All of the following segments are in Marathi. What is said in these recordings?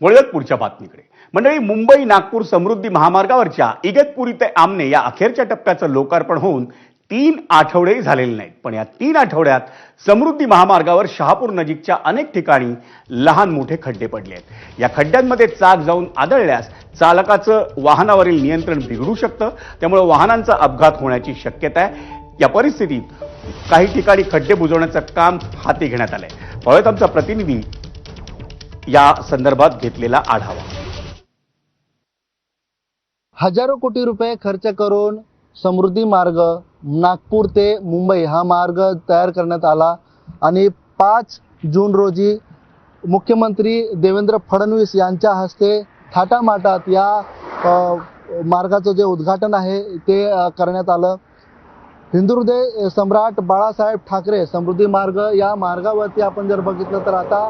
वळूयात पुढच्या बातमीकडे. मंडळी मुंबई नागपूर समृद्धी महामार्गावरच्या इगतपुरी ते आमने या अखेरच्या टप्प्याचं लोकार्पण होऊन तीन आठवडेही झालेले नाहीत. पण या तीन आठवड्यात समृद्धी महामार्गावर शहापूर नजीकच्या अनेक ठिकाणी लहान मोठे खड्डे पडले आहेत. या खड्ड्यांमध्ये चाक जाऊन आदळल्यास चालकाचं वाहनावरील नियंत्रण बिघडू शकतं. त्यामुळे वाहनांचा अपघात होण्याची शक्यता आहे. या परिस्थितीत काही ठिकाणी खड्डे बुजवण्याचं काम हाती घेण्यात आलंय. पळत आमचा प्रतिनिधी या संदर्भात घेतलेला आढावा. हजारो कोटी रुपये खर्च करून समृद्धी मार्ग नागपूर ते मुंबई हा मार्ग तयार करण्यात आला आणि पाच जून रोजी मुख्यमंत्री देवेंद्र फडणवीस यांच्या हस्ते थाटामाटात या मार्गाचं जे उद्घाटन आहे ते करण्यात आलं. हिंदुहृदय सम्राट बाळासाहेब ठाकरे समृद्धी मार्ग या मार्गावरती आपण जर बघितलं तर आता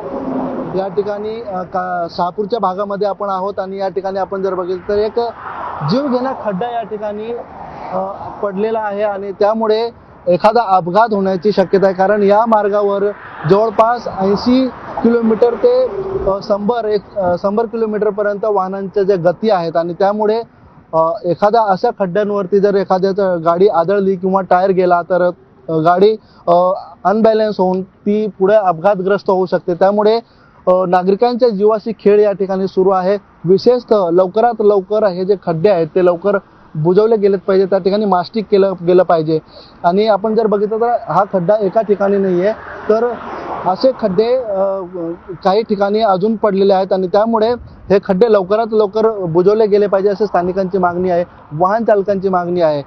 या ठिकाणी का शहापूरच्या भागामध्ये आपण आहोत आणि या ठिकाणी आपण जर बघितलं तर एक जीवघेणा खड्डा या ठिकाणी पडलेला आहे आणि त्यामुळे एखादा अपघात होण्याची शक्यता आहे. कारण या मार्गावर जवळपास ऐंशी किलोमीटर ते शंभर एक शंभर किलोमीटरपर्यंत वाहनांच्या ज्या गती आहेत आणि त्यामुळे एखाद्या अशा खड्ड्यांवरती जर एखाद्याचं गाडी आदळली किंवा टायर गेला तर गाडी अनबॅलन्स होऊन ती पुढे अपघातग्रस्त होऊ शकते. त्यामुळे नागरिकांच्या जीवाशी खेळ या ठिकाणी सुरू आहे. विशेषतः लवकरात लवकर हे जे खड्डे आहेत ते लवकर बुजवले गेलेत पाहिजे. त्या ठिकाणी मास्टिक केलं गेलं पाहिजे. आणि आपण जर बघितलं तर हा खड्डा एका ठिकाणी नाही आहे तर असे खड्डे काही ठिकाणी अजून पडलेले आहेत आणि त्यामुळे हे खड्डे लवकरात लवकर बुजवले गेले पाहिजे असे स्थानिकांची मागणी आहे. वाहन चालकांची मागणी आहे.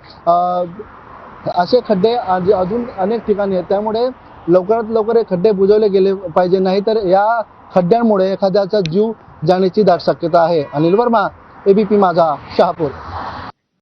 असे खड्डे आज- अजून अनेक ठिकाणी आहेत. त्यामुळे लवकरात लवकर हे खड्डे बुजवले गेले पाहिजे. नाहीतर या खड्ड्यांमुळे एखाद्याचा जीव जाण्याची दाट शक्यता आहे. अनिल वर्मा एबीपी माझा शहापूर.